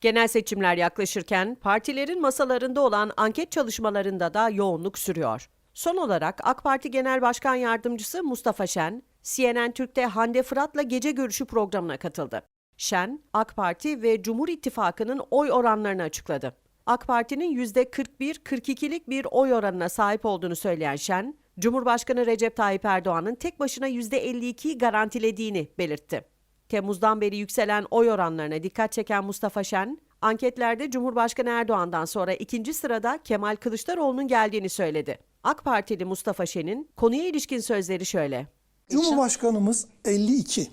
Genel seçimler yaklaşırken partilerin masalarında olan anket çalışmalarında da yoğunluk sürüyor. Son olarak AK Parti Genel Başkan Yardımcısı Mustafa Şen, CNN Türk'te Hande Fırat'la gece görüşü programına katıldı. Şen, AK Parti ve Cumhur İttifakı'nın oy oranlarını açıkladı. AK Parti'nin %41-42'lik bir oy oranına sahip olduğunu söyleyen Şen, Cumhurbaşkanı Recep Tayyip Erdoğan'ın tek başına %52'yi garantilediğini belirtti. Temmuz'dan beri yükselen oy oranlarına dikkat çeken Mustafa Şen, anketlerde Cumhurbaşkanı Erdoğan'dan sonra ikinci sırada Kemal Kılıçdaroğlu'nun geldiğini söyledi. AK Partili Mustafa Şen'in konuya ilişkin sözleri şöyle. Cumhurbaşkanımız 52.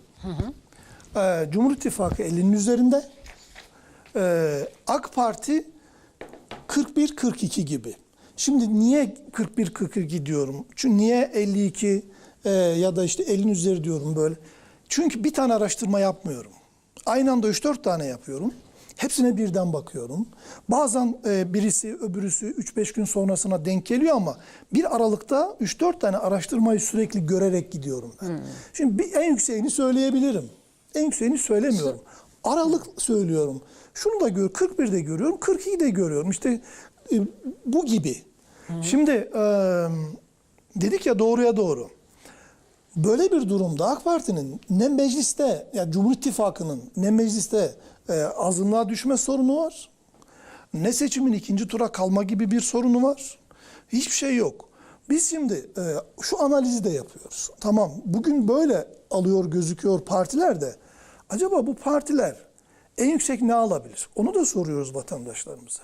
Ee, Cumhur İttifakı 50'nin üzerinde. Ee, AK Parti 41-42 gibi. Şimdi niye 41-42 diyorum? Çünkü niye 52 e, ya da işte 50'nin üzeri diyorum böyle? Çünkü bir tane araştırma yapmıyorum. Aynı anda 3-4 tane yapıyorum. Hepsine birden bakıyorum. Bazen e, birisi öbürüsü 3-5 gün sonrasına denk geliyor ama bir aralıkta 3-4 tane araştırmayı sürekli görerek gidiyorum ben. Şimdi bir, en yükseğini söyleyebilirim. En yükseğini söylemiyorum. Aralık söylüyorum. Şunu da gör, 41'de görüyorum, 42'de de görüyorum. İşte e, bu gibi. Şimdi e, dedik ya doğruya doğru. Böyle bir durumda AK Parti'nin ne mecliste, ya Cumhur İttifakı'nın ne mecliste e, azınlığa düşme sorunu var, ne seçimin ikinci tura kalma gibi bir sorunu var. Hiçbir şey yok. Biz şimdi e, şu analizi de yapıyoruz. Tamam bugün böyle alıyor gözüküyor partiler de. Acaba bu partiler en yüksek ne alabilir? Onu da soruyoruz vatandaşlarımıza.